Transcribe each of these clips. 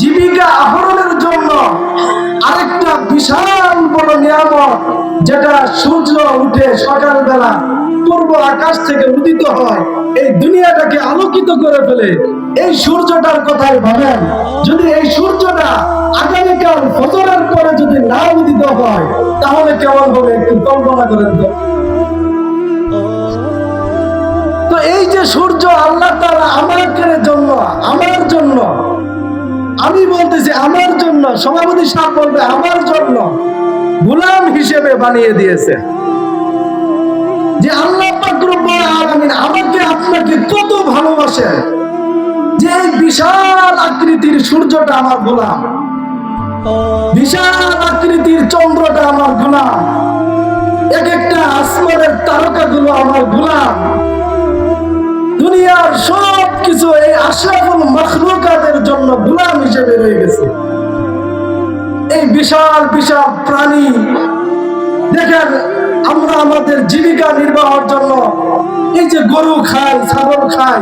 জীবিকা আহরণের জন্য আরেকটা বিশাল বড় নিয়ামত, যেটা সূর্য উঠে সকালবেলা পূর্ব আকাশ থেকে উদিত হয়, এই দুনিয়াটাকে আলোকিত করে ফেলে। এই সূর্যটার কথাই ভাবেন, যদি এই সূর্যটা আগামীকাল ফজরের পরে যদি না উদিত হয়, তাহলে কেমন হবে একটু কল্পনা করেন তো। এই যে সূর্য আল্লাহ আমার জন্য আমি বলতেছি, আমার জন্য, সভাপতি সাহেব বলবে, আমার জন্য গোলাম হিসেবে বানিয়ে দিয়েছে। যে আল্লাহ আমাকে, আপনাকে কত ভালোবাসেন যে বিশাল আকৃতির সূর্যটা আমার গোলাম। বিশাল আকৃতির চন্দ্রটা আমার গোলাম। এক একটা আসমানের তারকাগুলো আমার গোলাম। দুনিয়ার সব কিছু এই আশরাফুল মখলুকাতের জন্য গোলাম হিসেবে রয়ে গেছে। এই বিশাল বিশাল প্রাণী, দেখেন আমরা আমাদের জীবিকা নির্বাহের জন্য এই যে গরু খাই, ছাগল খাই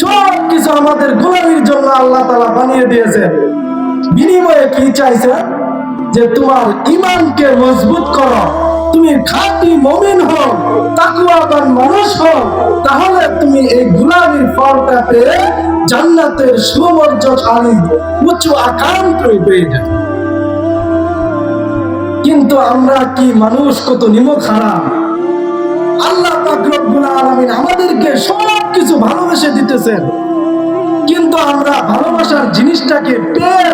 সব কিছু আমাদের গোলামির জন্য আল্লাহ তালা বানিয়ে দিয়েছেন বিনিময়ে কি চাইছে? যে তোমার ইমানকে মজবুত করো। তুমি খাঁটি মমিন হও তাকুয়াবান মানুষ হও, তাহলে তুমি এই গুলামির ফলটা পেয়ে জান্নাতের সুমর্যশালী উচ্চ আকাঙ্ক্ষ পেয়ে যাবে কিন্তু আমরা কি মানুষ কত নিমক হারাম আল্লাহ রব্বুল আলামিন আমাদেরকে সব কিছু ভালোবেসে দিতেছেন। কিন্তু আমরা ভালোবাসার জিনিসটাকে পেয়ে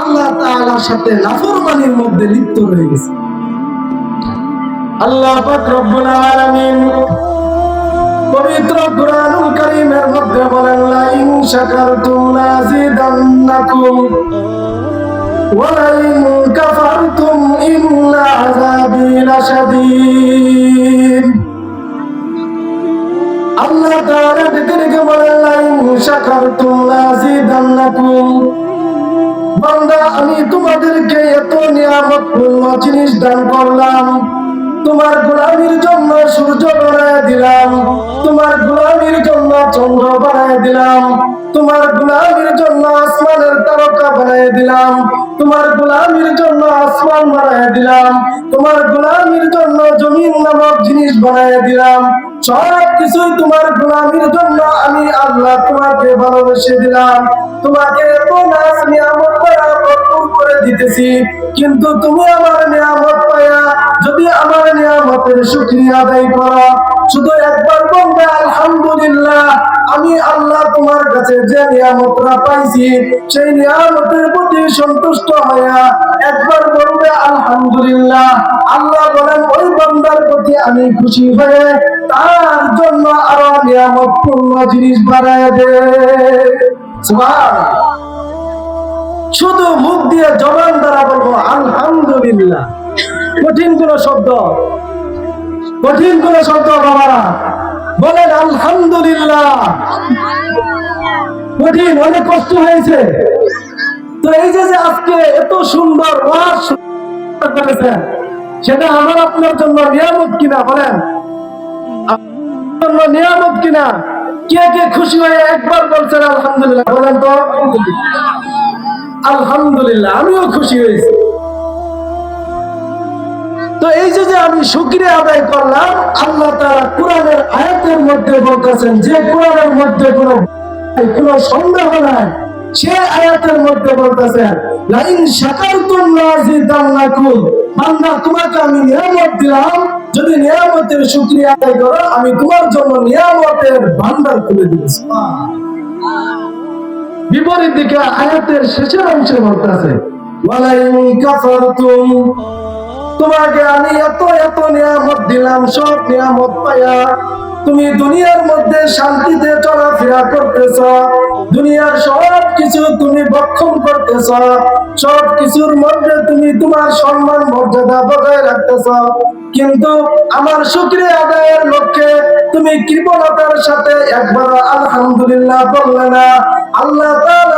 আল্লাহ তাআলার সাথে নাফরমানির মধ্যে লিপ্ত রয়ে গেছি। আল্লাহ পাক রব্বুল আলামিন পবিত্র কুরআনুল মধ্যে বলেন লা ইন শাকারতুম লাযিদান্নাকুম ওয়া লা ইন কাফারতুম ইন্না আযাবি লাশাদীদ আল্লাহ তাআলা ডেকে বলেন লা ইন শাকারতুম লাযিদান্নাকুম। বান্দা, আমি তোমাদেরকে এত নিয়ামত জিনিস দান করলাম তোমার গোলামির জন্য সূর্য বানায় দিলাম। তোমার গোলামির জন্য চন্দ্র বানায় দিলাম। তোমার গোলামির জন্য আসমানের তারকা বানায় দিলাম। তোমার গোলামির জন্য আসমান বানায় দিলাম। তোমার গোলামির জন্য জমিন নামক জিনিস বানায় দিলাম। সব কিছুই তোমার গোলামির জন্য আমি আল্লাহ তোমাকে ভালোবেসে দিলাম। তোমাকে এত নাচ নিয়ামত ভরপুর করে দিতেছি। কিন্তু তুমি আমার নিয়ামত পায়া, যদি আমার নিয়ামতের শুকরিয়া আদায় করো। শুধু একবার বলবে, আলহামদুলিল্লাহ, আমি আল্লাহ তোমার কাছে যে নিয়ামতরা পাইছি, সেই নিয়ামতের প্রতি সন্তুষ্ট হইয়া একবার বলবে, আলহামদুলিল্লাহ, আল্লাহ বলেন, ওই বান্দার প্রতি আমি খুশি হয়ে তার জন্য আরও নিয়ামত পূর্ণ জিনিস বাড়ায় দে। শুধু মুখ দিয়ে জবান দ্বারা বলব, আলহামদুলিল্লাহ। কঠিন কোন শব্দ। কঠিন কোন শব্দ বাবারা। বলেন, আলহামদুলিল্লাহ। কঠিন, অনেক কষ্ট হয়েছে। তো এই যে আজকে এত সুন্দর করেছেন, সেটা আমার আপনার জন্য নিয়ামত কিনা, বলেন? জন্য নিয়ামত কিনা? কে কে খুশি হয়ে একবার বলছেন, আলহামদুলিল্লাহ। বলেন তো। আলহামদুলিল্লাহ, আমিও খুশি হয়েছি। তো এই যে আমি শুক্রিয়া আদায় করলাম, আল্লাহ তারা কোরআনের আয়াতের মধ্যে বলতেছেন, যে কোরআনের মধ্যে কোনো সন্দেহ নাই, সে আয়াতের মধ্যে বলতেছেন, লাইন বান্দা, তোমাকে আমি নিয়ামত দিলাম, যদি নিয়ামতের আদায় করো, আমি তোমার জন্য নিয়ামতের ভান্ডার খুলে দিয়েছি বিপরীত দিকে আয়াতের শেষের অংশে বলতেছে, ওয়ালাইন কাফারতুম তোমাকে আমি এত এত নিয়ামত দিলাম, সব নিয়ামত পাইয়া তুমি দুনিয়ার মধ্যে শান্তিতে চলাফেরা করতেছ, দুনিয়ার সব কিছু তুমি বক্ষণ করতেছ, সব কিছুর মধ্যে তুমি তোমার সম্মান মর্যাদা বজায় রাখতেছ। কিন্তু আমার শুক্রিয়া আদায়ের লক্ষ্যে তুমি কৃপণতার সাথে একবার আলহামদুলিল্লাহ বললে না, আল্লাহ তাআলা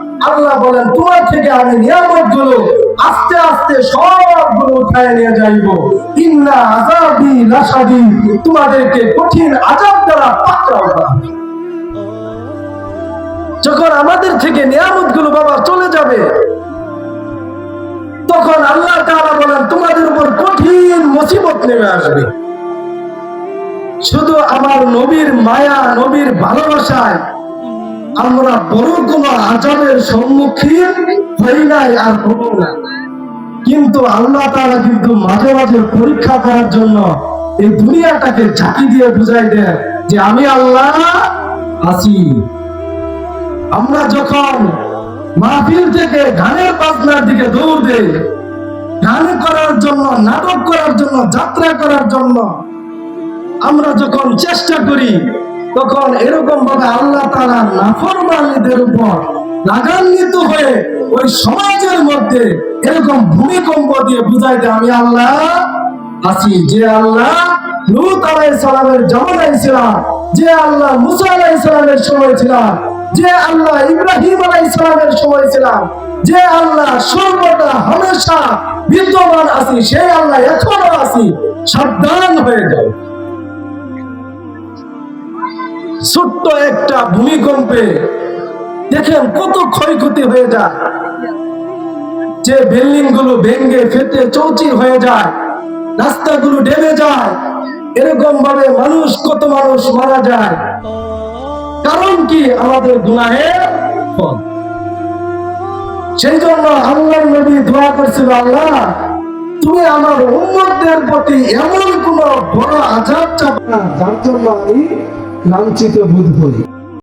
আল্লাহ বলেন, তোমার থেকে আমি নিয়ামতগুলো আস্তে আস্তে সবগুলো উঠায় নিয়ে যাইব। ইন্না আজাবি লাসাদি তোমাদেরকে কঠিন আজাব দ্বারা করা যখন আমাদের থেকে নিয়ামতগুলো বাবা চলে যাবে, তখন আল্লাহ তাআলা বলেন, তোমাদের উপর কঠিন মুসিবত নেমে আসবে। শুধু আমার নবীর মায়া, নবীর ভালোবাসায় আমরা বড় কোন আজাবের সম্মুখীন হই নাই আর হব না। কিন্তু আল্লাহ তাআলা কিন্তু মাঝে মাঝে পরীক্ষা করার জন্য এই দুনিয়াটাকে ঝাঁকি দিয়ে বুঝাই দেন যে আমি আল্লাহ আছি। আমরা যখন মাহফিল থেকে গানের বাজনার দিকে দৌড় দেই, গান করার জন্য, নাটক করার জন্য, যাত্রা করার জন্য, আমরা যখন চেষ্টা করি তখন এরকম ভাবে আল্লাহ তারা নাফরমানীদের উপর লাগান্বিত হয়ে ওই সমাজের মধ্যে এরকম ভূমিকম্প দিয়ে বুঝাই দেয় আমি আল্লাহ আছি। যে আল্লাহ লুত আলাই সালামের জামানায় ছিলাম, যে আল্লাহ মুসা আলাই সালামের সময় ছিলাম, যে আল্লাহ ইব্রাহিম আলাই সালামের সময় ছিলাম, যে আল্লাহ সর্বদা হমেশা বিদ্যমান আছি, সেই আল্লাহ এখনও আছি। সাবধান হয়ে যাও। ছোট্ট একটা ভূমিকম্পে দেখেন কত ক্ষয়ক্ষতি হয়ে যায়। যে বিল্ডিংগুলো ভেঙ্গে ফেটে চৌচির হয়ে যায়, রাস্তাগুলো ডেবে যায় এরকম ভাবে মানুষ, কত মানুষ মারা যায়। কারণ কি? আমাদের গুনাহের সেই জন্য আল্লাহর নবী দোয়া করছিল, আল্লাহ, তুমি আমার উম্মতদের প্রতি এমন কোন বড় আজাব চাপ না, যার জন্য আমি লাঞ্ছিত বোধ করি।